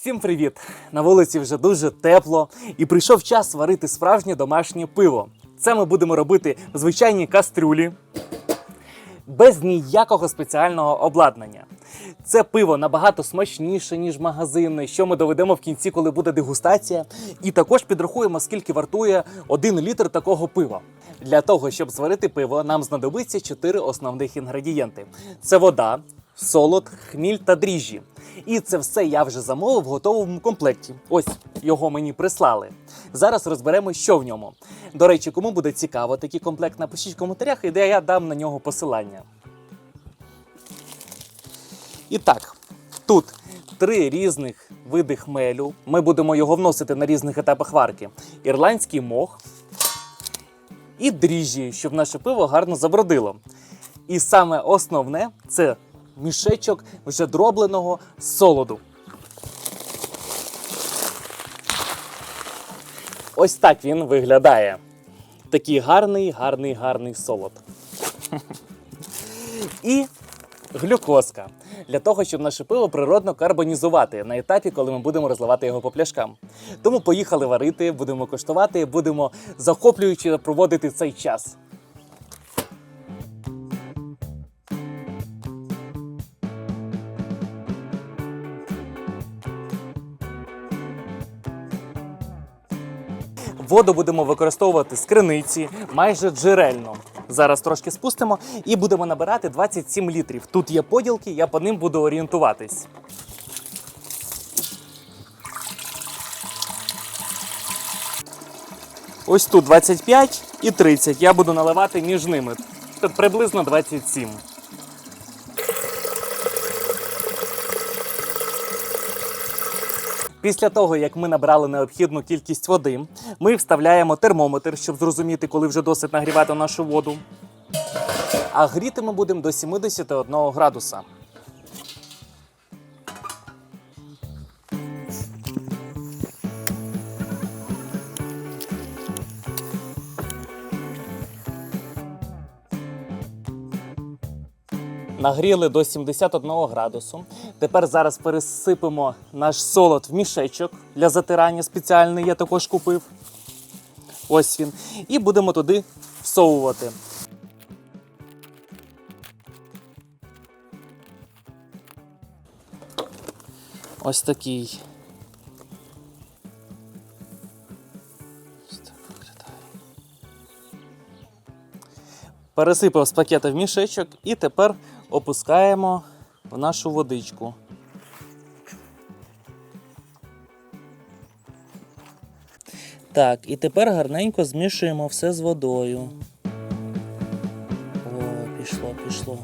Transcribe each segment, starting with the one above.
Всім привіт! На вулиці вже дуже тепло і прийшов час варити справжнє домашнє пиво. Це ми будемо робити в звичайній кастрюлі без ніякого спеціального обладнання. Це пиво набагато смачніше, ніж магазинне, що ми доведемо в кінці, коли буде дегустація. І також підрахуємо, скільки вартує один літр такого пива. Для того, щоб зварити пиво, нам знадобиться чотири основних інгредієнти: це вода, солод, хміль та дріжджі. І це все я вже замовив в готовому комплекті. Ось його мені прислали. Зараз розберемо, що в ньому. До речі, кому буде цікаво такий комплект, напишіть в коментарях, і де я дам на нього посилання. І так, тут три різних види хмелю. Ми будемо його вносити на різних етапах варки: ірландський мох і дріжджі, щоб наше пиво гарно забродило. І саме основне це мішечок вже дробленого солоду. Ось так він виглядає. Такий гарний, гарний, гарний солод. І глюкозка. Для того, щоб наше пиво природно карбонізувати на етапі, коли ми будемо розливати його по пляшкам. Тому поїхали варити, будемо коштувати, будемо захоплюючи проводити цей час. Воду будемо використовувати з криниці майже джерельно. Зараз трошки спустимо і будемо набирати 27 літрів. Тут є поділки, я по ним буду орієнтуватись. Ось тут 25 і 30. Я буду наливати між ними. Тут приблизно 27. Після того, як ми набрали необхідну кількість води, ми вставляємо термометр, щоб зрозуміти, коли вже досить нагрівати нашу воду. А гріти ми будемо до 71 градуса. Нагріли до 71 градусу. Тепер зараз пересипемо наш солод в мішечок для затирання спеціальний, я також купив. Ось він. І будемо туди всовувати. Ось такий. Ось так. Пересипав з пакета в мішечок і тепер опускаємо в нашу водичку. Так, і тепер гарненько змішуємо все з водою. О, пішло, пішло.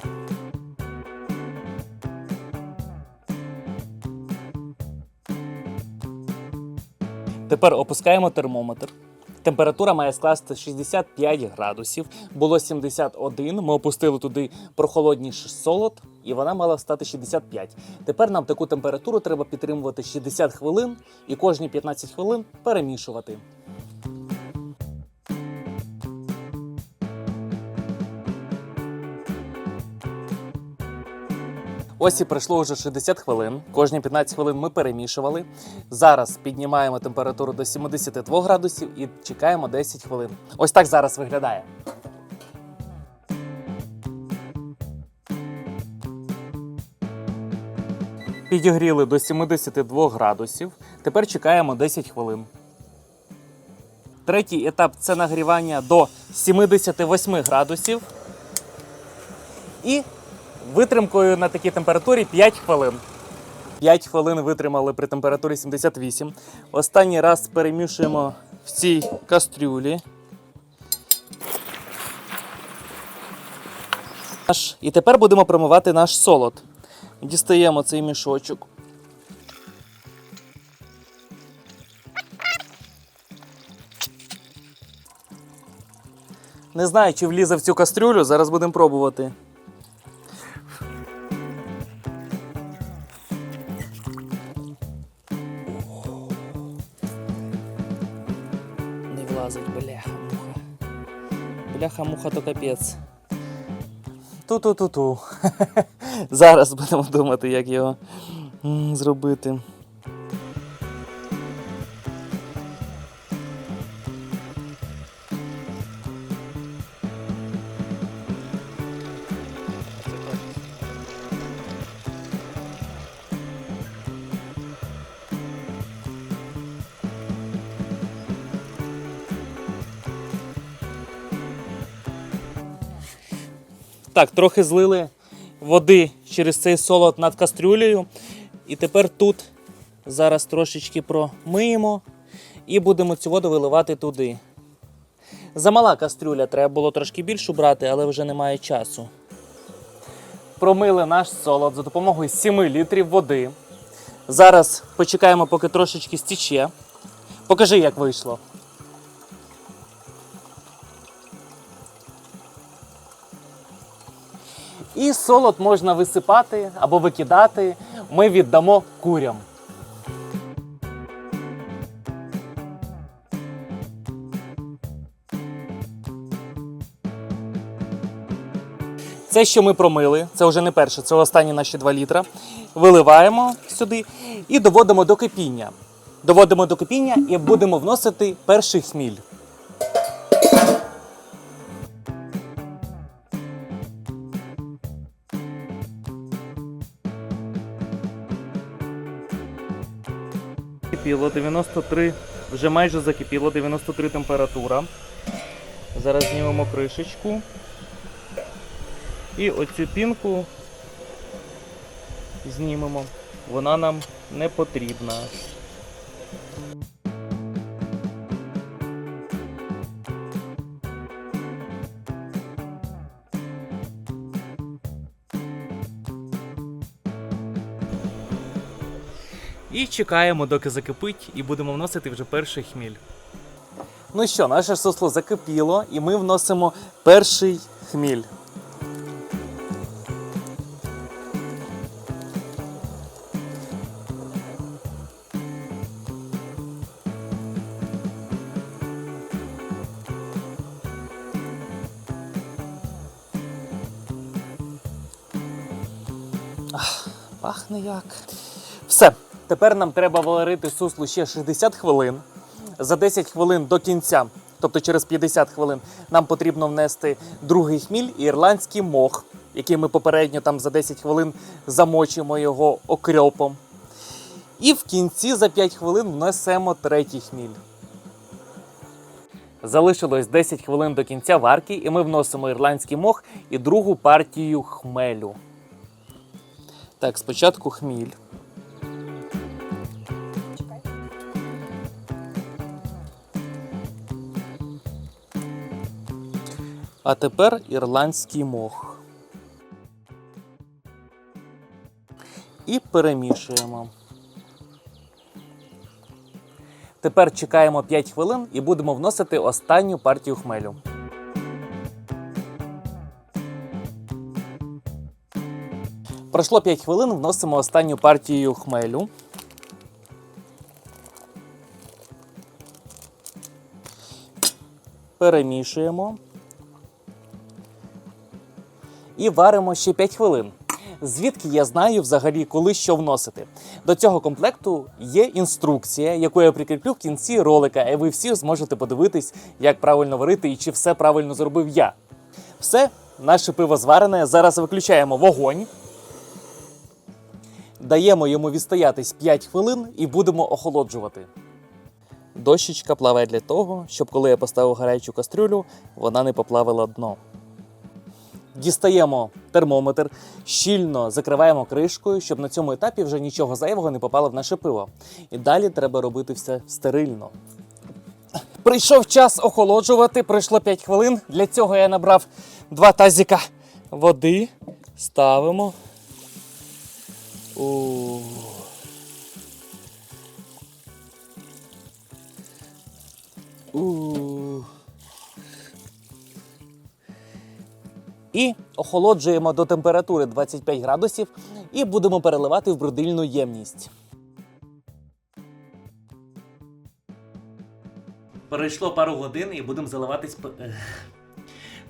Тепер опускаємо термометр. Температура має скласти 65 градусів. Було 71. Ми опустили туди прохолодніший солод, і вона мала стати 65. Тепер нам таку температуру треба підтримувати 60 хвилин і кожні 15 хвилин перемішувати. Ось і пройшло вже 60 хвилин. Кожні 15 хвилин ми перемішували. Зараз піднімаємо температуру до 72 градусів і чекаємо 10 хвилин. Ось так зараз виглядає. Підігріли до 72 градусів. Тепер чекаємо 10 хвилин. Третій етап це нагрівання до 78 градусів. І витримкою на такій температурі 5 хвилин. 5 хвилин витримали при температурі 78. Останній раз перемішуємо в цій кастрюлі. І тепер будемо промивати наш солод. Дістаємо цей мішочок. Не знаю, чи влізе в цю кастрюлю, зараз будемо пробувати. Бляха-муха то капець. Ту-ту-ту-ту. Зараз будемо думати, як його зробити. Так, трохи злили води через цей солод над кастрюлею. І тепер тут зараз трошечки промиємо і будемо цю воду виливати туди. Замала кастрюля, треба було трошки більшу брати, але вже немає часу. Промили наш солод за допомогою 7 літрів води. Зараз почекаємо, поки трошечки стіче. Покажи, як вийшло. І солод можна висипати або викидати. Ми віддамо курям. Це, що ми промили, це вже не перше, це останні наші 2 літра. Виливаємо сюди і доводимо до кипіння. Доводимо до кипіння і будемо вносити перший хміль. Кипіло 93, вже майже закипіло, 93 температура. Зараз знімемо кришечку. І оцю пінку знімемо. Вона нам не потрібна. Чекаємо, доки закипить, і будемо вносити вже перший хміль. Ну що, наше сусло закипіло, і ми вносимо перший хміль. Ах, пахне як. Тепер нам треба варити суслу ще 60 хвилин. За 10 хвилин до кінця, тобто через 50 хвилин, нам потрібно внести другий хміль і ірландський мох, який ми попередньо там за 10 хвилин замочимо його окрьопом. І в кінці за 5 хвилин внесемо третій хміль. Залишилось 10 хвилин до кінця варки, і ми вносимо ірландський мох і другу партію хмелю. Так, спочатку хміль. А тепер ірландський мох. І перемішуємо. Тепер чекаємо 5 хвилин і будемо вносити останню партію хмелю. Пройшло 5 хвилин, вносимо останню партію хмелю. Перемішуємо. І варимо ще 5 хвилин. Звідки я знаю взагалі, коли що вносити? До цього комплекту є інструкція, яку я прикріплю в кінці ролика, і ви всі зможете подивитись, як правильно варити і чи все правильно зробив я. Все, наше пиво зварене. Зараз виключаємо вогонь. Даємо йому відстоятись 5 хвилин і будемо охолоджувати. Дощечка плаває для того, щоб коли я поставив гарячу кастрюлю, вона не поплавила дно. Дістаємо термометр, щільно закриваємо кришкою, щоб на цьому етапі вже нічого зайвого не попало в наше пиво. І далі треба робити все стерильно. Прийшов час охолоджувати, пройшло 5 хвилин. Для цього я набрав два тазіка води. Ставимо. У. У. І охолоджуємо до температури 25 градусів і будемо переливати в брудильну ємність. Пройшло пару годин і будемо заливатись.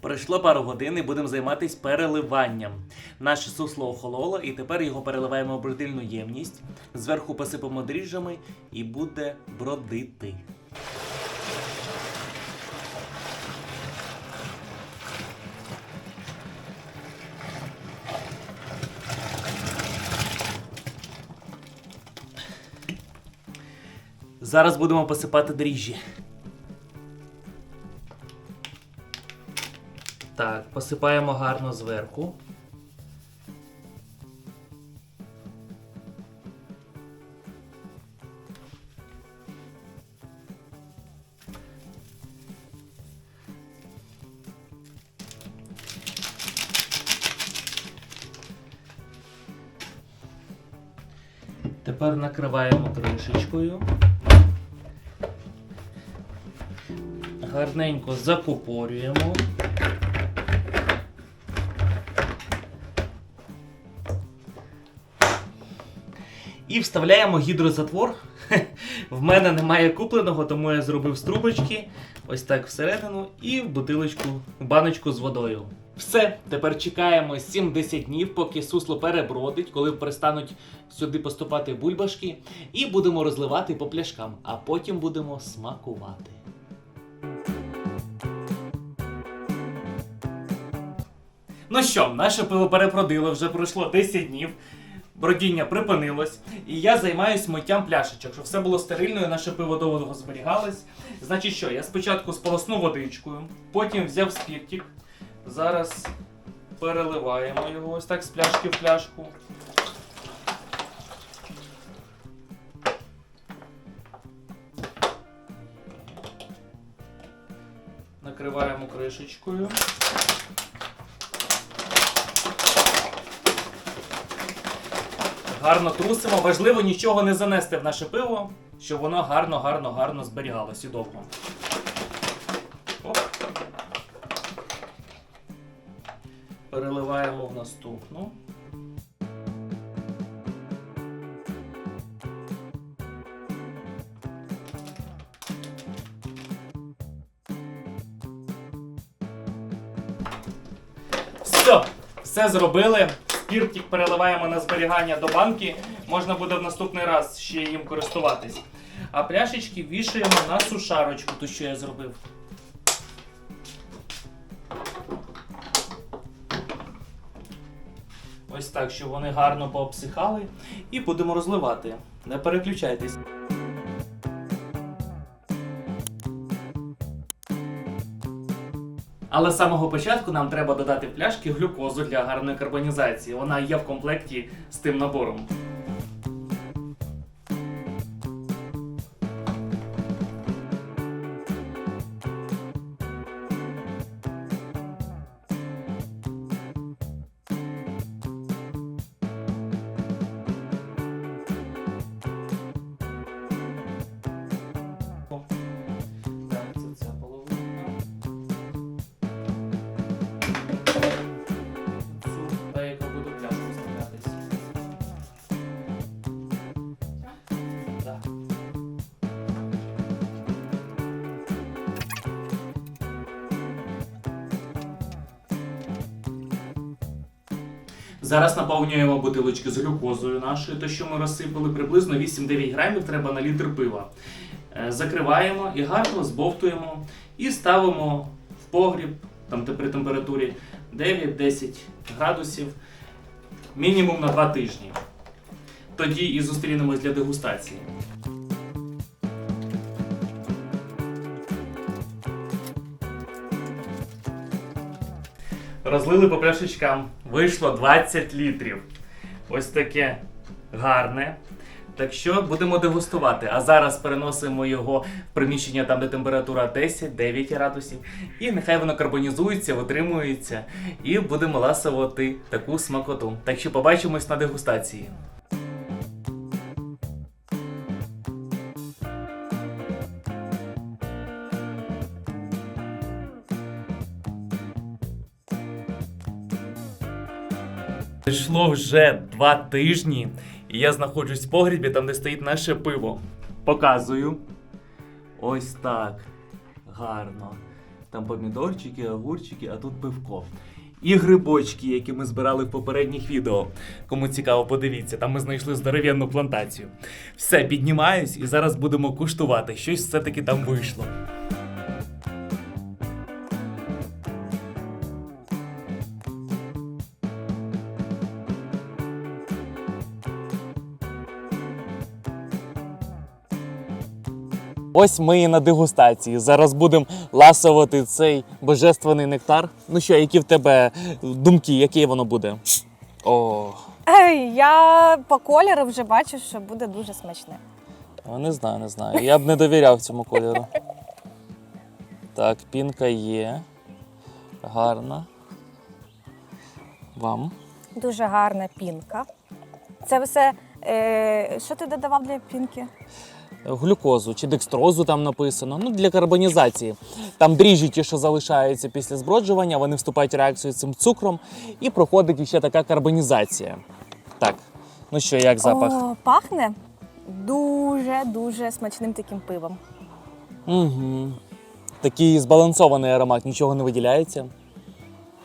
Пройшло пару годин і будемо займатися переливанням. Наше сусло охололо, і тепер його переливаємо в бродильну ємність. Зверху посипемо дріжджами і буде бродити. Зараз будемо посипати дріжджі. Так. Посипаємо гарно зверху. Тепер накриваємо кришечкою. Гарненько закупорюємо. І вставляємо гідрозатвор. В мене немає купленого, тому я зробив з трубочки. Ось так всередину і в бутилочку, в баночку з водою. Все, тепер чекаємо 7-10 днів, поки сусло перебродить, коли перестануть сюди поступати бульбашки, і будемо розливати по пляшкам, а потім будемо смакувати. Ну що, наше пиво перепродило, вже пройшло 10 днів. Бродіння припинилось, і я займаюсь миттям пляшечок, щоб все було стерильно і наше пиво довго зберігалось. Значить що, я спочатку сполоснув водичкою, потім взяв спіртик. Зараз переливаємо його ось так з пляшки в пляшку. Накриваємо кришечкою. Гарно трусимо. Важливо нічого не занести в наше пиво, щоб воно гарно, гарно, гарно зберігалось і довго. Переливаємо в наступну. Все, все зробили. Спіртик переливаємо на зберігання до банки. Можна буде в наступний раз ще їм користуватись. А пляшечки вішаємо на сушарочку, ту, що я зробив. Ось так, щоб вони гарно пообсихали. І будемо розливати. Не переключайтесь. Але з самого початку нам треба додати пляшки глюкозу для гарної карбонізації. Вона є в комплекті з тим набором. Зараз наповнюємо бутилочки з глюкозою нашою, то що ми розсипали приблизно 8-9 грамів треба на літр пива. Е, Закриваємо і гарно збовтуємо і ставимо в погріб там при температурі 9-10 градусів мінімум на 2 тижні. Тоді і зустрінемось для дегустації. Розлили по пляшечкам. Вийшло 20 літрів. Ось таке гарне. Так що будемо дегустувати. А зараз переносимо його в приміщення там, де температура 10-9 градусів. І нехай воно карбонізується, витримується. І будемо ласувати таку смакоту. Так що побачимось на дегустації. Пройшло вже два тижні, і я знаходжусь в погрібі, там де стоїть наше пиво. Показую. Ось так. Гарно. Там помідорчики, огурчики, а тут пивко. І грибочки, які ми збирали в попередніх відео. Кому цікаво, подивіться, там ми знайшли здоровенну плантацію. Все, піднімаюсь і зараз будемо куштувати. Щось все-таки там вийшло. Ось ми і на дегустації. Зараз будемо ласувати цей божественний нектар. Ну що, які в тебе думки, яке воно буде? О, Ей, я по кольору вже бачу, що буде дуже смачне. не знаю, не знаю. Я б не довіряв цьому кольору. Так, пінка є. Гарна. Вам. Дуже гарна пінка. Це все. Е, що ти додавав для пінки? Глюкозу чи декстрозу там написано. Ну для карбонізації. Там дріжджі, ті, що залишаються після зброджування, вони вступають в реакцію з цим цукром і проходить ще така карбонізація. Так, ну що, як запах? О, пахне дуже-дуже смачним таким пивом. Угу. Такий збалансований аромат, нічого не виділяється.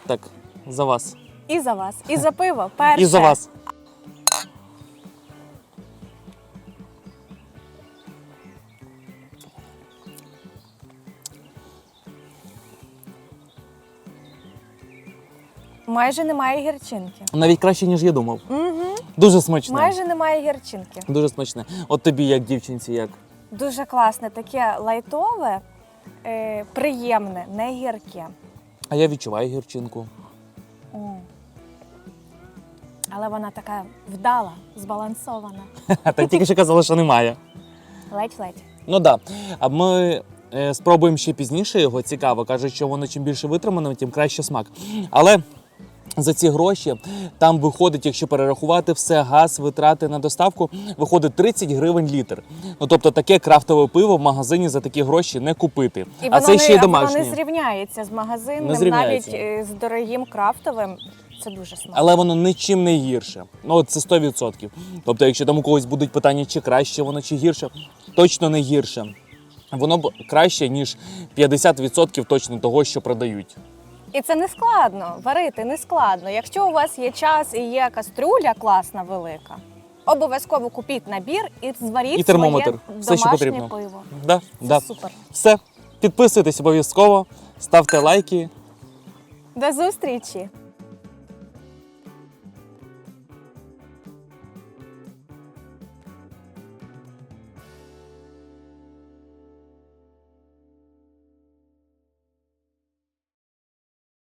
Так, за вас. І за вас, і за пиво. Перше. І за вас. Майже немає гірчинки. Навіть краще, ніж я думав. Угу. Дуже смачне. Майже немає гірчинки. Дуже смачне. От тобі, як дівчинці, як? Дуже класне, таке лайтове, е, приємне, не гірке. А я відчуваю гірчинку. М. Але вона така вдала, збалансована. А ти тільки що казала, що немає. Ледь-ледь. Ну так. Да. А ми е, спробуємо ще пізніше його. Цікаво. Кажуть, що воно чим більше витримано, тим краще смак. Але за ці гроші там виходить, якщо перерахувати все, газ, витрати на доставку, виходить 30 гривень літр. Ну тобто таке крафтове пиво в магазині за такі гроші не купити. І а це не, ще й а воно не зрівняється з магазинним, Не зрівняється. навіть е, з дорогим крафтовим. Це дуже смачно. Але воно нічим не гірше. Ну це 100%. Тобто, якщо там у когось будуть питання, чи краще воно, чи гірше, точно не гірше. Воно б краще, ніж 50% точно того, що продають. І це не складно. Варити не складно. Якщо у вас є час і є кастрюля класна, велика, обов'язково купіть набір і зваріть І термометр. своє Все, що домашнє потрібно. пиво. Да, да. супер. Все. Підписуйтесь обов'язково, ставте лайки. До зустрічі!